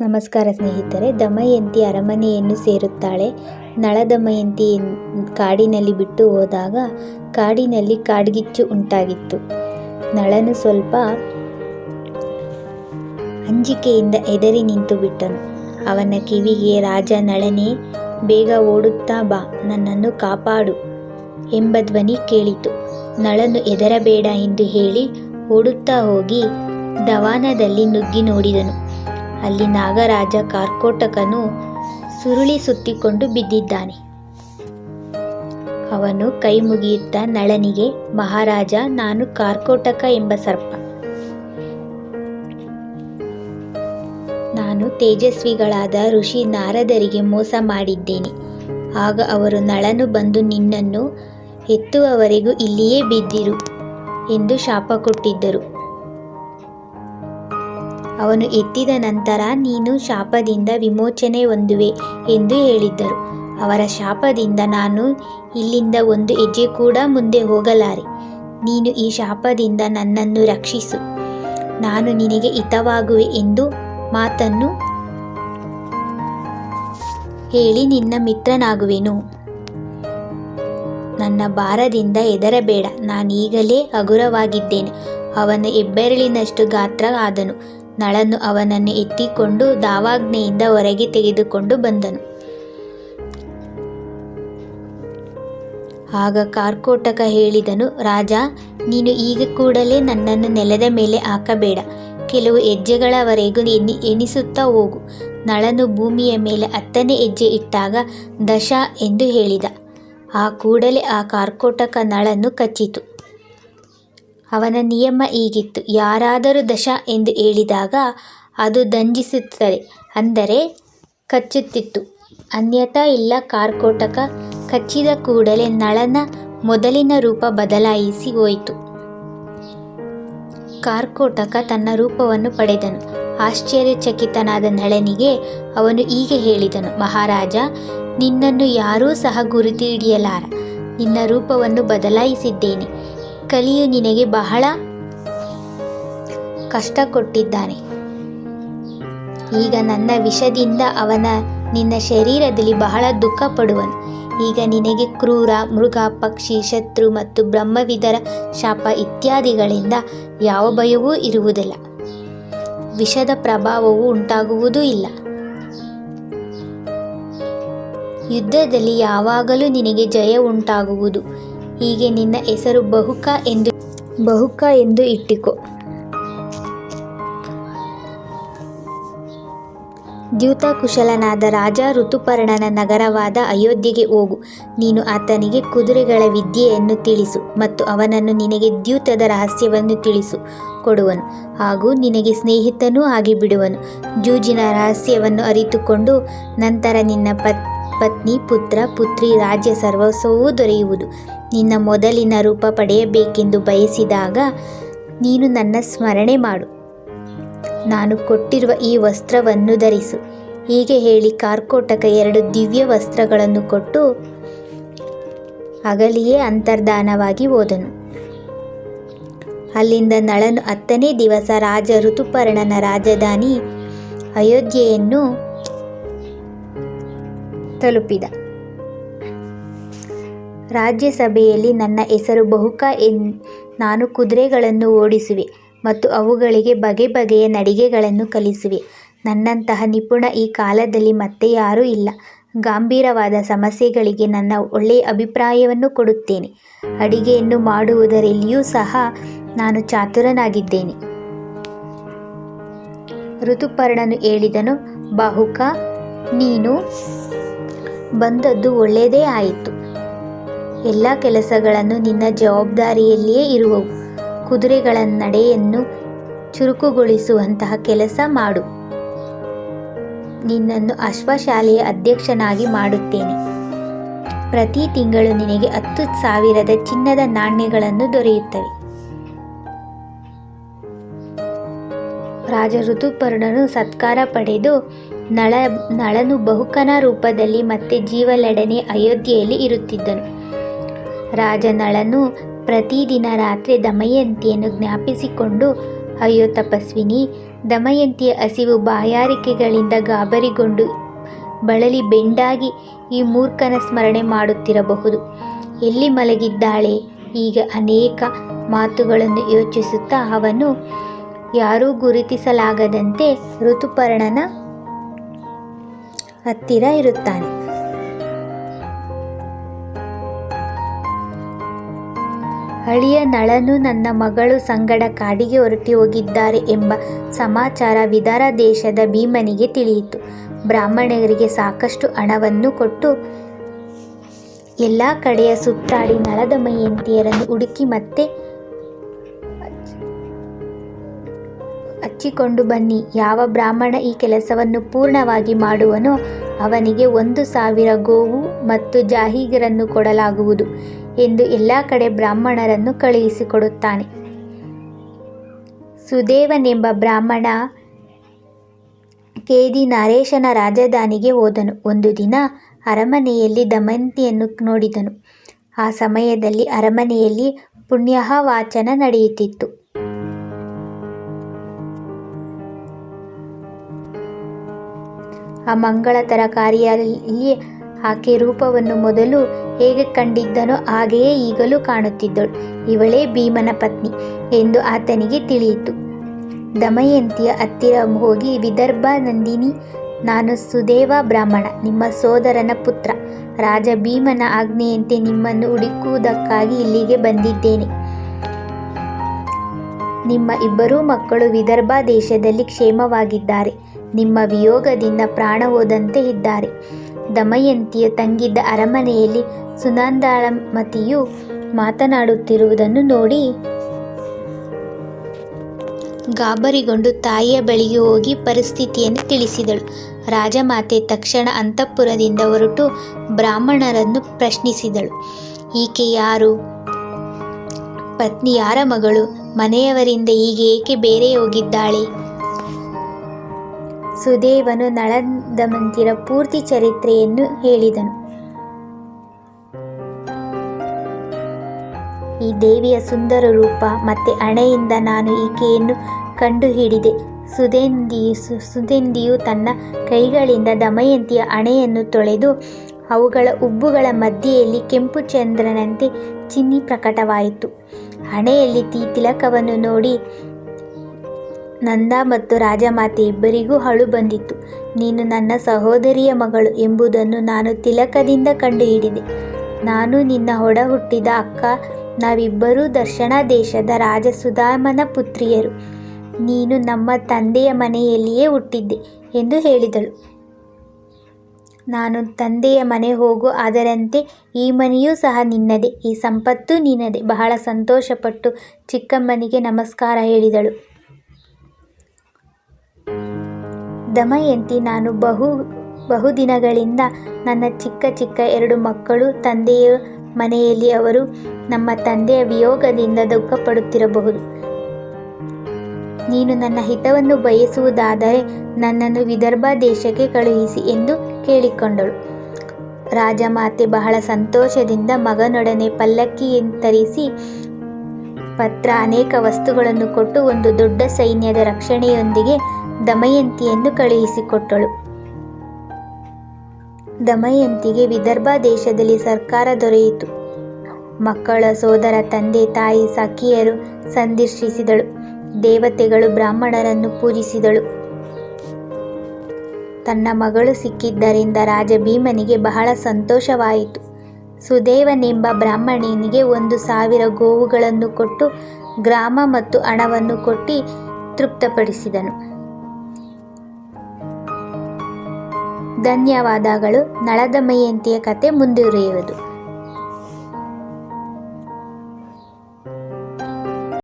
ನಮಸ್ಕಾರ ಸ್ನೇಹಿತರೆ, ದಮಯಂತಿ ಅರಮನೆಯನ್ನು ಸೇರುತ್ತಾಳೆ. ನಳ ದಮಯಂತಿ ಕಾಡಿನಲ್ಲಿ ಬಿಟ್ಟು ಹೋದಾಗ ಕಾಡಿನಲ್ಲಿ ಕಾಡ್ಗಿಚ್ಚು ಉಂಟಾಗಿತ್ತು. ನಳನು ಸ್ವಲ್ಪ ಅಂಜಿಕೆಯಿಂದ ಎದರಿ ನಿಂತು ಬಿಟ್ಟನು. ಅವನ ಕಿವಿಗೆ, ರಾಜ ನಳನೇ, ಬೇಗ ಓಡುತ್ತಾ ಬಾ, ನನ್ನನ್ನು ಕಾಪಾಡು ಎಂಬ ಧ್ವನಿ ಕೇಳಿತು. ನಳನು ಎದರಬೇಡ ಎಂದು ಹೇಳಿ ಓಡುತ್ತಾ ಹೋಗಿ ದವಾನದಲ್ಲಿ ನುಗ್ಗಿ ನೋಡಿದನು. ಅಲ್ಲಿ ನಾಗರಾಜ ಕಾರ್ಕೋಟಕನು ಸುರುಳಿ ಸುತ್ತಿಕೊಂಡು ಬಿದ್ದಿದ್ದಾನೆ. ಅವನು ಕೈ ಮುಗಿಯುತ್ತ ನಳನಿಗೆ, ಮಹಾರಾಜ, ನಾನು ಕಾರ್ಕೋಟಕ ಎಂಬ ಸರ್ಪ. ನಾನು ತೇಜಸ್ವಿಗಳಾದ ಋಷಿ ನಾರದರಿಗೆ ಮೋಸ ಮಾಡಿದ್ದೇನೆ. ಆಗ ಅವರು ನಳನು ಬಂದು ನಿನ್ನನ್ನು ಎತ್ತುವವರೆಗೂ ಇಲ್ಲಿಯೇ ಬಿದ್ದಿರು ಎಂದು ಶಾಪ ಕೊಟ್ಟಿದ್ದರು. ಅವನು ಎತ್ತಿದ ನಂತರ ನೀನು ಶಾಪದಿಂದ ವಿಮೋಚನೆ ಹೊಂದುವೆ ಎಂದು ಹೇಳಿದ್ದರು. ಅವರ ಶಾಪದಿಂದ ನಾನು ಇಲ್ಲಿಂದ ಒಂದು ಹೆಜ್ಜೆ ಕೂಡ ಮುಂದೆ ಹೋಗಲಾರೆ. ನೀನು ಈ ಶಾಪದಿಂದ ನನ್ನನ್ನು ರಕ್ಷಿಸು. ನಾನು ನಿನಗೆ ಹಿತವಾಗುವೆ ಎಂದು ಮಾತನ್ನು ಹೇಳಿ ನಿನ್ನ ಮಿತ್ರನಾಗುವೆನು. ನನ್ನ ಭಾರದಿಂದ ಹೆದರಬೇಡ. ನಾನೀಗಲೇ ಹಗುರವಾಗಿದ್ದೇನೆ. ಅವನ ಹೆಬ್ಬೆರಳಿನಷ್ಟು ಗಾತ್ರ ಆದನು ನಳನು ಅವನನ್ನು ಎತ್ತಿಕೊಂಡು ದಾವಾಗ್ನೆಯಿಂದ ಹೊರಗೆ ತೆಗೆದುಕೊಂಡು ಬಂದನು. ಆಗ ಕಾರ್ಕೋಟಕ ಹೇಳಿದನು, ರಾಜ, ನೀನು ಈಗ ಕೂಡಲೇ ನನ್ನನ್ನು ನೆಲದ ಮೇಲೆ ಹಾಕಬೇಡ. ಕೆಲವು ಹೆಜ್ಜೆಗಳವರೆಗೂ ಎನ್ನಿ, ಎಣಿಸುತ್ತಾ ಹೋಗು. ನಳನು ಭೂಮಿಯ ಮೇಲೆ ಹತ್ತನೇ ಹೆಜ್ಜೆ ಇಟ್ಟಾಗ ದಶ ಎಂದು ಹೇಳಿದ. ಆ ಕೂಡಲೇ ಆ ಕಾರ್ಕೋಟಕ ನಳನ್ನು ಕಚ್ಚಿತು. ಅವನ ನಿಯಮ ಹೀಗಿತ್ತು. ಯಾರಾದರೂ ದಶ ಎಂದು ಹೇಳಿದಾಗ ಅದು ದಂಜಿಸುತ್ತದೆ. ಅಂದರೆ ಕಚ್ಚುತ್ತಿತ್ತು. ಅನ್ಯಥಾ ಇಲ್ಲ ಕಾರ್ಕೋಟಕ. ಕಚ್ಚಿದ ಕೂಡಲೇ ನಳನ ಮೊದಲಿನ ರೂಪ ಬದಲಾಯಿಸಿ ಹೋಯಿತು. ಕಾರ್ಕೋಟಕ ತನ್ನ ರೂಪವನ್ನು ಪಡೆದನು. ಆಶ್ಚರ್ಯಚಕಿತನಾದ ನಳನಿಗೆ ಅವನು ಹೀಗೆ ಹೇಳಿದನು. ಮಹಾರಾಜ, ನಿನ್ನನ್ನು ಯಾರೂ ಸಹ ಗುರುತು ಹಿಡಿಯಲಾರ ನಿನ್ನ ರೂಪವನ್ನು ಬದಲಾಯಿಸಿದ್ದೇನೆ. ಕಲಿಯು ನಿನಗೆ ಬಹಳ ಕಷ್ಟ ಕೊಟ್ಟಿದ್ದಾನೆ ಈಗ ನನ್ನ ವಿಷದಿಂದ ಅವನ, ನಿನ್ನ ಶರೀರದಲ್ಲಿ ಬಹಳ ದುಃಖ ಪಡುವನು ಈಗ ನಿನಗೆ ಕ್ರೂರ, ಮೃಗ, ಪಕ್ಷಿ, ಶತ್ರು ಮತ್ತು ಬ್ರಹ್ಮವಿದರ ಶಾಪ ಇತ್ಯಾದಿಗಳಿಂದ ಯಾವ ಭಯವೂ ಇರುವುದಿಲ್ಲ. ವಿಷದ ಪ್ರಭಾವವು ಉಂಟಾಗುವುದೂ ಇಲ್ಲ. ಯುದ್ಧದಲ್ಲಿ ಯಾವಾಗಲೂ ನಿನಗೆ ಜಯ ಉಂಟಾಗುವುದು. ಹೀಗೆ ನಿನ್ನ ಹೆಸರು ಬಹುಕ ಎಂದು ಬಹುಕ ಎಂದು ಇಟ್ಟಿಕೊ. ದ್ಯೂತ ಕುಶಲನಾದ ರಾಜ ಋತುಪರ್ಣನ ನಗರವಾದ ಅಯೋಧ್ಯೆಗೆ ಹೋಗು. ನೀನು ಆತನಿಗೆ ಕುದುರೆಗಳ ವಿದ್ಯೆಯನ್ನು ತಿಳಿಸು ಮತ್ತು ಅವನನ್ನು ನಿನಗೆ ದ್ಯೂತದ ರಹಸ್ಯವನ್ನು ತಿಳಿಸು ಕೊಡುವನು ಹಾಗೂ ನಿನಗೆ ಸ್ನೇಹಿತನೂ ಆಗಿಬಿಡುವನು. ಜೂಜಿನ ರಹಸ್ಯವನ್ನು ಅರಿತುಕೊಂಡು ನಂತರ ನಿನ್ನ ಪತ್, ಪತ್ನಿ, ಪುತ್ರ, ಪುತ್ರಿ, ರಾಜ್ಯ, ಸರ್ವಸ್ವವೂ ದೊರೆಯುವುದು. ನಿನ್ನ ಮೊದಲಿನ ರೂಪ ಪಡೆಯಬೇಕೆಂದು ಬಯಸಿದಾಗ ನೀನು ನನ್ನ ಸ್ಮರಣೆ ಮಾಡು. ನಾನು ಕೊಟ್ಟಿರುವ ಈ ವಸ್ತ್ರವನ್ನು ಧರಿಸು. ಹೀಗೆ ಹೇಳಿ ಕಾರ್ಕೋಟಕ ಎರಡು ದಿವ್ಯ ವಸ್ತ್ರಗಳನ್ನು ಕೊಟ್ಟು ಅಗಲಿಯೇ ಅಂತರ್ಧಾನವಾಗಿ ಹೋದನು. ಅಲ್ಲಿಂದ ನಳನು ಹತ್ತನೇ ದಿವಸ ರಾಜ ಋತುಪರ್ಣನ ರಾಜಧಾನಿ ಅಯೋಧ್ಯೆಯನ್ನು ತಲುಪಿದ. ರಾಜ್ಯಸಭೆಯಲ್ಲಿ ನನ್ನ ಹೆಸರು ಬಹುಕ ಎನ್ ನಾನು ಕುದುರೆಗಳನ್ನು ಓಡಿಸುವೆ ಮತ್ತು ಅವುಗಳಿಗೆ ಬಗೆ ಬಗೆಯ ನಡಿಗೆಗಳನ್ನು ಕಲಿಸುವೆ. ನನ್ನಂತಹ ನಿಪುಣ ಈ ಕಾಲದಲ್ಲಿ ಮತ್ತೆ ಯಾರೂ ಇಲ್ಲ. ಗಂಭೀರವಾದ ಸಮಸ್ಯೆಗಳಿಗೆ ನನ್ನ ಒಳ್ಳೆಯ ಅಭಿಪ್ರಾಯವನ್ನು ಕೊಡುತ್ತೇನೆ. ಅಡಿಗೆಯನ್ನು ಮಾಡುವುದರಲ್ಲಿಯೂ ಸಹ ನಾನು ಚಾತುರನಾಗಿದ್ದೇನೆ. ಋತುಪರ್ಣನು ಹೇಳಿದನು, ಬಾಹುಕ, ನೀನು ಬಂದದ್ದು ಒಳ್ಳೆಯದೇ ಆಯಿತು. ಎಲ್ಲ ಕೆಲಸಗಳನ್ನು ನಿನ್ನ ಜವಾಬ್ದಾರಿಯಲ್ಲಿಯೇ ಇರುವವು. ಕುದುರೆಗಳ ನಡೆಯನ್ನು ಚುರುಕುಗೊಳಿಸುವಂತಹ ಕೆಲಸ ಮಾಡು. ನಿನ್ನನ್ನು ಅಶ್ವಶಾಲೆಯ ಅಧ್ಯಕ್ಷನಾಗಿ ಮಾಡುತ್ತೇನೆ. ಪ್ರತಿ ತಿಂಗಳು ನಿನಗೆ ಹತ್ತು ಸಾವಿರದ ಚಿನ್ನದ ನಾಣ್ಯಗಳನ್ನು ದೊರೆಯುತ್ತವೆ. ರಾಜ ಋತುಪರ್ಣನು ಸತ್ಕಾರ ಪಡೆದು ನಳ, ನಳನು ಬಹುಕನ ರೂಪದಲ್ಲಿ ಮತ್ತೆ ಜೀವಲೆಡನೆ ಅಯೋಧ್ಯೆಯಲ್ಲಿ ಇರುತ್ತಿದ್ದನು. ರಾಜ ನಳನು ಪ್ರತಿದಿನ ರಾತ್ರಿ ದಮಯಂತಿಯನ್ನು ಜ್ಞಾಪಿಸಿಕೊಂಡು, ಅಯ್ಯೋ ತಪಸ್ವಿನಿ, ದಮಯಂತಿಯ ಹಸಿವು ಬಾಯಾರಿಕೆಗಳಿಂದ ಗಾಬರಿಗೊಂಡು ಬಳಲಿ ಬೆಂಡಾಗಿ ಈ ಮೂರ್ಖನ ಸ್ಮರಣೆ ಮಾಡುತ್ತಿರಬಹುದು. ಎಲ್ಲಿ ಮಲಗಿದ್ದಾಳೆ? ಈಗ ಅನೇಕ ಮಾತುಗಳನ್ನು ಯೋಚಿಸುತ್ತಾ ಅವನು, ಯಾರೂ ಗುರುತಿಸಲಾಗದಂತೆ ಋತುಪರ್ಣನ ಹತ್ತಿರ ಇರುತ್ತಾನೆ. ಅಳಿಯ ನಳನು ನನ್ನ ಮಗಳು ಸಂಗಡ ಕಾಡಿಗೆ ಹೊರಟಿ ಹೋಗಿದ್ದಾರೆ ಎಂಬ ಸಮಾಚಾರ ವಿದಾರ ದೇಶದ ಭೀಮನಿಗೆ ತಿಳಿಯಿತು. ಬ್ರಾಹ್ಮಣರಿಗೆ ಸಾಕಷ್ಟು ಹಣವನ್ನು ಕೊಟ್ಟು ಎಲ್ಲ ಕಡೆಯ ಸುತ್ತಾಡಿ ನಳದ ಮೈಯಂತಿಯರನ್ನು ಹುಡುಕಿ ಮತ್ತೆ ಹಚ್ಚಿಕೊಂಡು ಬನ್ನಿ. ಯಾವ ಬ್ರಾಹ್ಮಣ ಈ ಕೆಲಸವನ್ನು ಪೂರ್ಣವಾಗಿ ಮಾಡುವನೋ ಅವನಿಗೆ ಒಂದು ಸಾವಿರ ಗೋವು ಮತ್ತು ಜಾಹೀಗರನ್ನು ಕೊಡಲಾಗುವುದು. ಎಂದು ಎಲ್ಲ ಕಡೆ ಬ್ರಾಹ್ಮಣರನ್ನು ಕಳುಹಿಸಿಕೊಡುತ್ತಾನೆ. ಸುದೇವನೆಂಬ ಬ್ರಾಹ್ಮಣ ಕೇದಿ ನರೇಶನ ರಾಜಧಾನಿಗೆ ಹೋದನು. ಒಂದು ದಿನ ಅರಮನೆಯಲ್ಲಿ ದಮಂತಿಯನ್ನು ನೋಡಿದನು. ಆ ಸಮಯದಲ್ಲಿ ಅರಮನೆಯಲ್ಲಿ ಪುಣ್ಯಹ ವಾಚನ ನಡೆಯುತ್ತಿತ್ತು. ಆ ಮಂಗಳತರ ತರಕಾರಿಯಲ್ಲಿ ಆಕೆ ರೂಪವನ್ನು ಮೊದಲು ಹೇಗೆ ಕಂಡಿದ್ದನೋ ಹಾಗೆಯೇ ಈಗಲೂ ಕಾಣುತ್ತಿದ್ದಳು. ಇವಳೇ ಭೀಮನ ಪತ್ನಿ ಎಂದು ಆತನಿಗೆ ತಿಳಿಯಿತು. ದಮಯಂತಿಯ ಹತ್ತಿರ ಹೋಗಿ, ವಿದರ್ಭ ನಂದಿನಿ, ನಾನು ಸುದೇವ ಬ್ರಾಹ್ಮಣ, ನಿಮ್ಮ ಸೋದರನ ಪುತ್ರ. ರಾಜ ಭೀಮನ ಆಜ್ಞೆಯಂತೆ ನಿಮ್ಮನ್ನು ಹುಡುಕುವುದಕ್ಕಾಗಿ ಇಲ್ಲಿಗೆ ಬಂದಿದ್ದೇನೆ. ನಿಮ್ಮ ಇಬ್ಬರೂ ಮಕ್ಕಳು ವಿದರ್ಭ ದೇಶದಲ್ಲಿ ಕ್ಷೇಮವಾಗಿದ್ದಾರೆ. ನಿಮ್ಮ ವಿಯೋಗದಿಂದ ಪ್ರಾಣ ಹೋದಂತೆ ಇದ್ದಾರೆ. ದಮಯಂತಿಯು ತಂಗಿದ್ದ ಅರಮನೆಯಲ್ಲಿ ಸುನಂದಾಳಮತಿಯು ಮಾತನಾಡುತ್ತಿರುವುದನ್ನು ನೋಡಿ ಗಾಬರಿಗೊಂಡು ತಾಯಿಯ ಬಳಿಗೆ ಹೋಗಿ ಪರಿಸ್ಥಿತಿಯನ್ನು ತಿಳಿಸಿದಳು. ರಾಜಮಾತೆ ತಕ್ಷಣ ಅಂತಃಪುರದಿಂದ ಹೊರಟು ಬ್ರಾಹ್ಮಣರನ್ನು ಪ್ರಶ್ನಿಸಿದಳು. ಈಕೆ ಯಾರು? ಪತ್ನಿ ಯಾರ ಮಗಳು? ಮನೆಯವರಿಂದ ಹೀಗೆ ಏಕೆ ಬೇರೆ ಹೋಗಿದ್ದಾಳೆ? ಸುದೇವನು ನಳದಮಂತಿರ ಪೂರ್ತಿ ಚರಿತ್ರೆಯನ್ನು ಹೇಳಿದನು. ಈ ದೇವಿಯ ಸುಂದರ ರೂಪ ಮತ್ತೆ ಅಣೆಯಿಂದ ನಾನು ಈಕೆಯನ್ನು ಕಂಡುಹಿಡಿದೆ. ಸುದೆಂದಿಯು ಸು- ಸುದೆಂದಿಯು ತನ್ನ ಕೈಗಳಿಂದ ದಮಯಂತಿಯ ಅಣೆಯನ್ನು ತೊಳೆದು ಅವುಗಳ ಉಬ್ಬುಗಳ ಮಧ್ಯೆಯಲ್ಲಿ ಕೆಂಪು ಚಂದ್ರನಂತೆ ಚಿನ್ನಿ ಪ್ರಕಟವಾಯಿತು. ಹಣೆಯಲ್ಲಿ ತಿಲಕವನ್ನು ನೋಡಿ ನಂದ ಮತ್ತು ರಾಜಮಾತೆ ಇಬ್ಬರಿಗೂ ಅಳು ಬಂದಿತ್ತು. ನೀನು ನನ್ನ ಸಹೋದರಿಯ ಮಗಳು ಎಂಬುದನ್ನು ನಾನು ತಿಲಕದಿಂದ ಕಂಡುಹಿಡಿದೆ. ನಾನು ನಿನ್ನ ಹೊಡ ಹುಟ್ಟಿದ ಅಕ್ಕ, ನಾವಿಬ್ಬರೂ ದರ್ಶನ ದೇಶದ ರಾಜ ಸುಧಾಮನ ಪುತ್ರಿಯರು. ನೀನು ನಮ್ಮ ತಂದೆಯ ಮನೆಯಲ್ಲಿಯೇ ಹುಟ್ಟಿದ್ದೆ ಎಂದು ಹೇಳಿದಳು. ನಾನು ತಂದೆಯ ಮನೆ ಹೋಗು, ಅದರಂತೆ ಈ ಮನೆಯೂ ಸಹ ನಿನ್ನದೇ, ಈ ಸಂಪತ್ತು ನಿನ್ನದೇ, ಬಹಳ ಸಂತೋಷಪಟ್ಟು ಚಿಕ್ಕಮ್ಮನಿಗೆ ನಮಸ್ಕಾರ ಹೇಳಿದಳು. ದಮಯಂತಿ ನಾನು ಬಹು, ಬಹುದಿನಗಳಿಂದ ನನ್ನ ಚಿಕ್ಕ ಚಿಕ್ಕ ಎರಡು ಮಕ್ಕಳು ತಂದೆಯ ಮನೆಯಲ್ಲಿ ಅವರು ನಮ್ಮ ತಂದೆಯ ವಿಯೋಗದಿಂದ ದುಃಖಪಡುತ್ತಿರಬಹುದು. ನೀನು ನನ್ನ ಹಿತವನ್ನು ಬಯಸುವುದಾದರೆ ನನ್ನನ್ನು ವಿದರ್ಭ ದೇಶಕ್ಕೆ ಕಳುಹಿಸಿ ಎಂದು ಕೇಳಿಕೊಂಡಳು. ರಾಜಮಾತೆ ಬಹಳ ಸಂತೋಷದಿಂದ ಮಗನೊಡನೆ ಪಲ್ಲಕ್ಕಿಯನ್ನು ತರಿಸಿ ಪತ್ರ ಅನೇಕ ವಸ್ತುಗಳನ್ನು ಕೊಟ್ಟು ಒಂದು ದೊಡ್ಡ ಸೈನ್ಯದ ರಕ್ಷಣೆಯೊಂದಿಗೆ ದಮಯಂತಿಯನ್ನು ಕಳುಹಿಸಿಕೊಟ್ಟಳು. ದಮಯಂತಿಗೆ ವಿದರ್ಭ ದೇಶದಲ್ಲಿ ಸರ್ಕಾರ ದೊರೆಯಿತು. ಮಕ್ಕಳ ಸೋದರ, ತಂದೆ, ತಾಯಿ, ಸಖಿಯರು ಸಂದರ್ಶಿಸಿದಳು. ದೇವತೆಗಳು ಬ್ರಾಹ್ಮಣರನ್ನು ಪೂಜಿಸಿದಳು. ತನ್ನ ಮಗಳು ಸಿಕ್ಕಿದ್ದರಿಂದ ರಾಜ ಭೀಮನಿಗೆ ಬಹಳ ಸಂತೋಷವಾಯಿತು. ಸುದೇವನೆಂಬ ಬ್ರಾಹ್ಮಣನಿಗೆ ಒಂದು ಸಾವಿರ ಗೋವುಗಳನ್ನು ಕೊಟ್ಟು, ಗ್ರಾಮ ಮತ್ತು ಹಣವನ್ನು ಕೊಟ್ಟು ತೃಪ್ತಪಡಿಸಿದನು. ಧನ್ಯವಾದಗಳು. ನಳದಮಯಂತಿಯ ಕತೆ ಮುಂದುವರಿಯುವುದು.